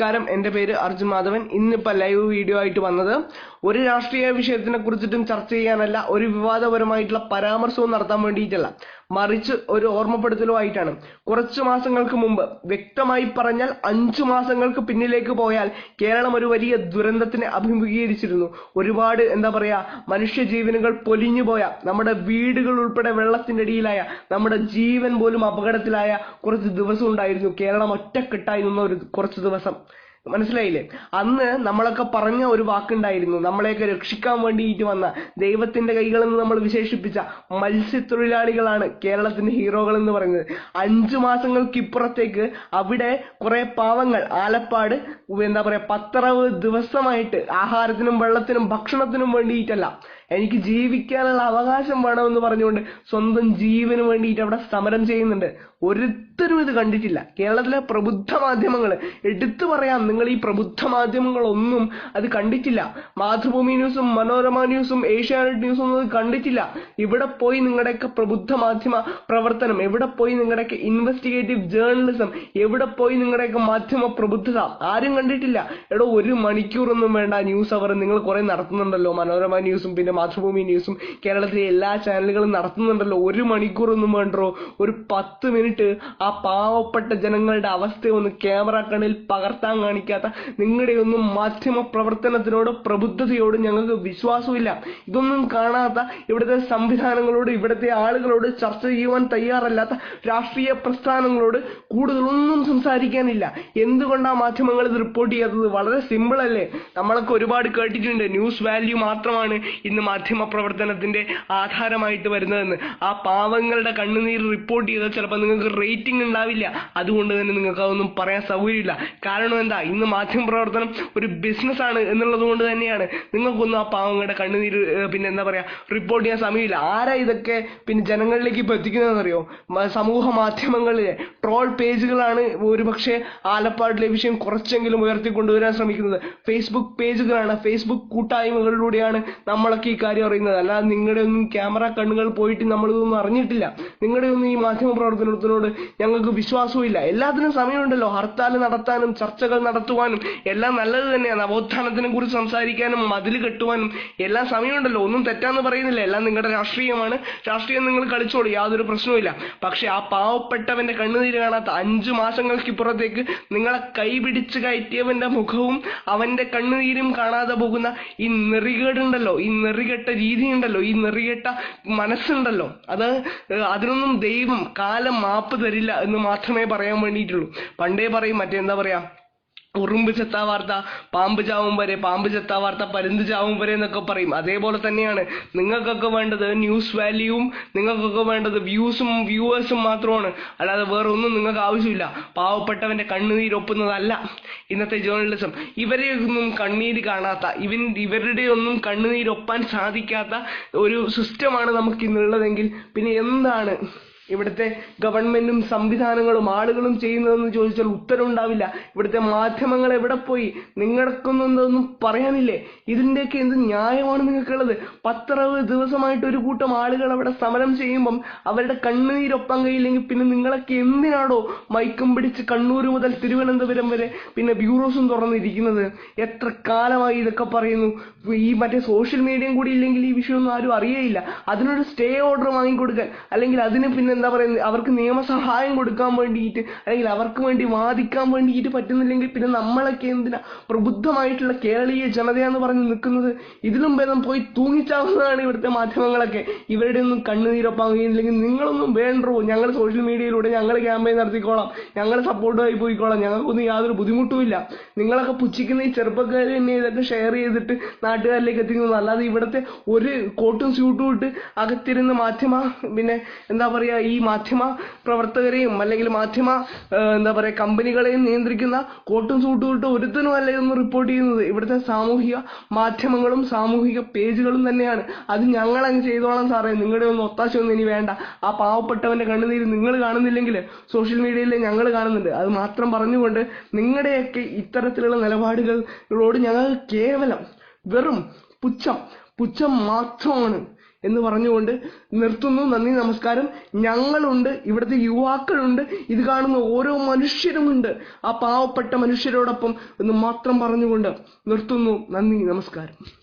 നമസ്കാരം. എന്റെ പേര് അർജുൻ മാധവൻ. ഇന്നിപ്പോൾ ലൈവ് വീഡിയോ ആയിട്ട് വന്നത് ഒരു രാഷ്ട്രീയ വിഷയത്തിനെ കുറിച്ചിട്ടും ചർച്ച ചെയ്യാനല്ല ഒരു വിവാദപരമായിട്ടുള്ള പരാമർശവും നടത്താൻ വേണ്ടിയിട്ടല്ല. മറിച്ച് ഒരു ഓർമ്മപ്പെടുത്തലോ ആയിട്ടാണ്. കുറച്ചു മാസങ്ങൾക്ക് മുമ്പ് വ്യക്തമായി പറഞ്ഞാൽ അഞ്ചു മാസങ്ങൾക്ക് പിന്നിലേക്ക് പോയാൽ കേരളം ഒരു വലിയ ദുരന്തത്തിനെ അഭിമുഖീകരിച്ചിരുന്നു. ഒരുപാട് എന്താ പറയാ മനുഷ്യജീവനുകൾ പൊലിഞ്ഞു പോയ നമ്മുടെ വീടുകൾ ഉൾപ്പെടെ വെള്ളത്തിന്റെ അടിയിലായ നമ്മുടെ ജീവൻ പോലും അപകടത്തിലായ കുറച്ച് ദിവസം ഉണ്ടായിരുന്നു. കേരളം ഒറ്റക്കെട്ടായി നിന്ന ഒരു കുറച്ച് ദിവസം. മനസ്സിലായില്ലേ? അന്ന് നമ്മളൊക്കെ പറഞ്ഞ ഒരു വാക്കുണ്ടായിരുന്നു നമ്മളെയൊക്കെ രക്ഷിക്കാൻ വേണ്ടിയിട്ട് വന്ന ദൈവത്തിന്റെ കൈകളെന്ന് നമ്മൾ വിശേഷിപ്പിച്ച മത്സ്യത്തൊഴിലാളികളാണ് കേരളത്തിന്റെ ഹീറോകൾ എന്ന് പറയുന്നത്. അഞ്ചു മാസങ്ങൾക്ക് ഇപ്പുറത്തേക്ക് അവിടെ കുറെ പാവങ്ങൾ ആലപ്പാട് എന്താ പറയാ പത്തറവ് ദിവസമായിട്ട് ആഹാരത്തിനും വെള്ളത്തിനും ഭക്ഷണത്തിനും വേണ്ടിയിട്ടല്ല എനിക്ക് ജീവിക്കാനുള്ള അവകാശം വേണമെന്ന് പറഞ്ഞുകൊണ്ട് സ്വന്തം ജീവന് വേണ്ടിയിട്ട് അവിടെ സമരം ചെയ്യുന്നുണ്ട്. ഒരുത്തരും ഇത് കണ്ടിട്ടില്ല. കേരളത്തിലെ പ്രബുദ്ധ മാധ്യമങ്ങൾ എടുത്തു പറയാം നിങ്ങൾ ഈ പ്രബുദ്ധ മാധ്യമങ്ങളൊന്നും അത് കണ്ടിട്ടില്ല. മാതൃഭൂമി ന്യൂസും മനോരമ ന്യൂസും ഏഷ്യാനെറ്റ് ന്യൂസും ഒന്നും കണ്ടിട്ടില്ല. ഇവിടെ പോയി നിങ്ങളുടെയൊക്കെ പ്രബുദ്ധ മാധ്യമ പ്രവർത്തനം എവിടെ പോയി നിങ്ങളുടെയൊക്കെ ഇൻവെസ്റ്റിഗേറ്റീവ് ജേർണലിസം എവിടെ പോയി നിങ്ങളുടെയൊക്കെ മാധ്യമ പ്രബുദ്ധത ആരും കണ്ടിട്ടില്ല. എടോ ഒരു മണിക്കൂറൊന്നും വേണ്ട ന്യൂസ് അവർ നിങ്ങൾ കുറെ നടത്തുന്നുണ്ടല്ലോ മനോരമ ന്യൂസും പിന്നെ മാതൃഭൂമി ന്യൂസും കേരളത്തിലെ എല്ലാ ചാനലുകളും നടത്തുന്നുണ്ടല്ലോ. ഒരു മണിക്കൂറൊന്നും വേണ്ടോ? ഒരു പത്ത് മിനിറ്റ് ആ പാവപ്പെട്ട ജനങ്ങളുടെ അവസ്ഥ ഒന്ന് ക്യാമറ കണ്ണിൽ പകർത്താൻ കാണിക്കാത്ത നിങ്ങളുടെ ഒന്നും മാധ്യമ പ്രവർത്തനത്തിനോട് പ്രബുദ്ധതയോട് ഞങ്ങൾക്ക് വിശ്വാസമില്ല ഇതൊന്നും കാണാത്ത ഇവിടുത്തെ സംവിധാനങ്ങളോട് ഇവിടുത്തെ ആളുകളോട് ചർച്ച ചെയ്യുവാൻ തയ്യാറല്ലാത്ത രാഷ്ട്രീയ പ്രസ്ഥാനങ്ങളോട് കൂടുതലൊന്നും സംസാരിക്കാനില്ല. എന്തുകൊണ്ടാണ് മാധ്യമങ്ങൾ ഇത് റിപ്പോർട്ട് ചെയ്യാത്തത്? വളരെ സിമ്പിൾ അല്ലേ നമ്മളൊക്കെ ഒരുപാട് കേട്ടിട്ടുണ്ട്. ന്യൂസ് വാല്യൂ മാത്രമാണ് ഇന്ന് മാധ്യമ പ്രവർത്തനത്തിന്റെ ആധാരമായിട്ട് വരുന്നതെന്ന്. ആ പാവങ്ങളുടെ കണ്ണുനീർ റിപ്പോർട്ട് ചെയ്താൽ ചിലപ്പോൾ നിങ്ങൾക്ക് റേറ്റിംഗ് ഉണ്ടാവില്ല. അതുകൊണ്ട് തന്നെ നിങ്ങൾക്ക് അതൊന്നും പറയാൻ സൗകര്യമില്ല. കാരണം എന്താ? ഇന്ന് മാധ്യമ പ്രവർത്തനം ഒരു ബിസിനസ് ആണ് എന്നുള്ളത് കൊണ്ട് തന്നെയാണ്. നിങ്ങൾക്കൊന്നും ആ പാവങ്ങളുടെ കണ്ണുനീർ പിന്നെ എന്താ പറയാ റിപ്പോർട്ട് ചെയ്യാൻ സമയമില്ല. ആരാ ഇതൊക്കെ പിന്നെ ജനങ്ങളിലേക്ക് ഇപ്പൊ എത്തിക്കുന്നതെന്നറിയോ? സമൂഹ മാധ്യമങ്ങളിലെ ട്രോൾ പേജുകളാണ് ഒരുപക്ഷെ ആലപ്പാടിലെ വിഷയം കുറച്ചെങ്കിലും ഉയർത്തിക്കൊണ്ടുവരാൻ ശ്രമിക്കുന്നത്. ഫേസ്ബുക്ക് പേജുകളാണ് ഫേസ്ബുക്ക് കൂട്ടായ്മകളിലൂടെയാണ് നമ്മളൊക്കെ ഈ കാര്യം അറിയുന്നത്. അല്ലാതെ നിങ്ങളുടെ ഒന്നും ക്യാമറ കണ്ണുകൾ പോയിട്ട് നമ്മളിതൊന്നും അറിഞ്ഞിട്ടില്ല. നിങ്ങളുടെ ഒന്നും ഈ മാധ്യമ പ്രവർത്തനത്തിനോട് ഞങ്ങൾക്ക് വിശ്വാസവും എല്ലാത്തിനും സമയമുണ്ടല്ലോ. ഹർത്താൽ നടത്താനും ചർച്ചകൾ നടത്തുവാനും എല്ലാം നല്ലത് തന്നെയാണ്. നവോത്ഥാനത്തിനെ കുറിച്ച് സംസാരിക്കാനും മതിൽ കെട്ടുവാനും എല്ലാം സമയമുണ്ടല്ലോ. ഒന്നും തെറ്റാന്ന് പറയുന്നില്ല. എല്ലാം നിങ്ങളുടെ രാഷ്ട്രീയമാണ്. രാഷ്ട്രീയം നിങ്ങൾ കളിച്ചോളൂ. യാതൊരു പ്രശ്നവുമില്ല പക്ഷെ ആ പാവപ്പെട്ടവന്റെ കണ്ണുനീര് കാണാത്ത അഞ്ചു മാസങ്ങൾക്ക് ഇപ്പുറത്തേക്ക് നിങ്ങളെ കൈപിടിച്ച് കയറ്റിയവന്റെ മുഖവും അവന്റെ കണ്ണുനീരും കാണാതെ പോകുന്ന ഈ നെറികേടുണ്ടല്ലോ. ഈ നെറികെട്ട രീതിയുണ്ടല്ലോ. ഈ നെറികെട്ട മനസ്സുണ്ടല്ലോ. അത് അതിനൊന്നും ദൈവം കാലം മാപ്പ് തരില്ല എന്ന് മാത്രമേ പറയാൻ വേണ്ടിയിട്ടുള്ളൂ. പണ്ടേ പറയും മറ്റേ എന്താ പറയാ? ഉറുമ്പ് ചെത്താ വാർത്ത പാമ്പ് ചാവും വരെ പാമ്പ് ചെത്താ വാർത്ത പരുന്ത് ചാവും വരെ എന്നൊക്കെ പറയും. അതേപോലെ തന്നെയാണ്. നിങ്ങൾക്കൊക്കെ വേണ്ടത് ന്യൂസ് വാല്യൂവും നിങ്ങൾക്കൊക്കെ വേണ്ടത് വ്യൂസും വ്യൂവേഴ്സും മാത്രമാണ്. അല്ലാതെ വേറെ ഒന്നും നിങ്ങൾക്ക് ആവശ്യമില്ല. പാവപ്പെട്ടവന്റെ കണ്ണുനീരൊപ്പുന്നതല്ല ഇന്നത്തെ ജേർണലിസം ഇവരെ ഒന്നും കണ്ണീര് കാണാത്ത ഇവൻ ഇവരുടെ ഒന്നും കണ്ണുനീരൊപ്പാൻ സാധിക്കാത്ത ഒരു സിസ്റ്റമാണ് നമുക്ക് ഇന്നുള്ളതെങ്കിൽ പിന്നെ എന്താണ്? ഇവിടുത്തെ ഗവൺമെന്റും സംവിധാനങ്ങളും ആളുകളും ചെയ്യുന്നതെന്ന് ചോദിച്ചാൽ ഉത്തരം ഉണ്ടാവില്ല ഇവിടുത്തെ മാധ്യമങ്ങൾ എവിടെ പോയി? നിങ്ങൾക്കൊന്നും പറയാനില്ലേ? ഇതിന്റെയൊക്കെ എന്ത് ന്യായമാണ് നിങ്ങൾക്കുള്ളത്? പത്തറുപത് ദിവസമായിട്ട് ഒരു കൂട്ടം ആളുകൾ അവിടെ സമരം ചെയ്യുമ്പം അവരുടെ കണ്ണുനീരൊപ്പം കഴിയില്ലെങ്കിൽ പിന്നെ നിങ്ങളൊക്കെ എന്തിനാണോ മൈക്കും പിടിച്ച് കണ്ണൂർ മുതൽ തിരുവനന്തപുരം വരെ പിന്നെ ബ്യൂറോസും തുറന്നിരിക്കുന്നത്? എത്ര കാലമായി ഇതൊക്കെ പറയുന്നു? ഈ മറ്റേ സോഷ്യൽ മീഡിയയും കൂടി ഇല്ലെങ്കിൽ ഈ വിഷയമൊന്നും ആരും അറിയേയില്ല. അതിനൊരു സ്റ്റേ ഓർഡർ വാങ്ങിക്കൊടുക്കാൻ അല്ലെങ്കിൽ അതിന് പിന്നെ എന്താ പറയുന്നത്? അവർക്ക് നിയമസഹായം കൊടുക്കാൻ വേണ്ടിയിട്ട് അല്ലെങ്കിൽ അവർക്ക് വേണ്ടി വാദിക്കാൻ വേണ്ടിയിട്ട് പറ്റുന്നില്ലെങ്കിൽ പിന്നെ നമ്മളൊക്കെ എന്തിനാ പ്രബുദ്ധമായിട്ടുള്ള കേരളീയ ജനതയെന്ന് പറഞ്ഞ് നിൽക്കുന്നത്? ഇതിലും ഭേദം പോയി തൂങ്ങിച്ചാവുന്നതാണ് ഇവിടുത്തെ മാധ്യമങ്ങളൊക്കെ. ഇവരുടെ ഒന്നും കണ്ണുനീരൊപ്പാൻ കഴിയുന്നില്ലെങ്കിൽ നിങ്ങളൊന്നും വേണ്ടോ ഞങ്ങൾ സോഷ്യൽ മീഡിയയിലൂടെ ഞങ്ങൾ ക്യാമ്പയിൻ നടത്തിക്കോളാം. ഞങ്ങൾ സപ്പോർട്ടായി പോയിക്കോളാം. ഞങ്ങൾക്കൊന്നും യാതൊരു ബുദ്ധിമുട്ടുമില്ല നിങ്ങളൊക്കെ പുച്ഛിക്കുന്ന ഈ ചെറുപ്പക്കാർ തന്നെ ഇതൊക്കെ ഷെയർ ചെയ്തിട്ട് നാട്ടുകാരിലേക്ക് എത്തിക്കുന്നത് അല്ലാതെ ഇവിടുത്തെ ഒരു കോട്ടും സ്യൂട്ടും ഇട്ട് അകത്തിരുന്ന് മാധ്യമ പിന്നെ എന്താ പറയാ ഈ മാധ്യമ പ്രവർത്തകരെയും അല്ലെങ്കിൽ മാധ്യമ എന്താ പറയാ കമ്പനികളെയും നിയന്ത്രിക്കുന്ന കോട്ടും സൂട്ടും ഇട്ട് ഒരുത്തനും അല്ല ഇതൊന്നും റിപ്പോർട്ട് ചെയ്യുന്നത്. ഇവിടുത്തെ സാമൂഹിക മാധ്യമങ്ങളും സാമൂഹിക പേജുകളും തന്നെയാണ്. അത് ഞങ്ങൾ അങ്ങ് ചെയ്തോളാം സാറേ. നിങ്ങളുടെ ഒന്നും ഒത്താശയൊന്നും ഇനി വേണ്ട. ആ പാവപ്പെട്ടവന്റെ കണ്ണുനീര് നിങ്ങൾ കാണുന്നില്ലെങ്കിൽ സോഷ്യൽ മീഡിയയിൽ ഞങ്ങൾ കാണുന്നുണ്ട്. അത് മാത്രം പറഞ്ഞുകൊണ്ട് നിങ്ങളുടെയൊക്കെ ഇത്തരത്തിലുള്ള നിലപാടുകളോട് ഞങ്ങൾ കേവലം വെറും പുച്ഛം പുച്ഛം മാത്രമാണ് എന്ന് പറഞ്ഞുകൊണ്ട് നിർത്തുന്നു. നന്ദി നമസ്കാരം. ഞങ്ങളുണ്ട് ഇവിടുത്തെ യുവാക്കളുണ്ട് ഇത് കാണുന്ന ഓരോ മനുഷ്യരുമുണ്ട്. ആ പാവപ്പെട്ട മനുഷ്യരോടൊപ്പം എന്ന് മാത്രം പറഞ്ഞുകൊണ്ട് നിർത്തുന്നു. നന്ദി നമസ്കാരം.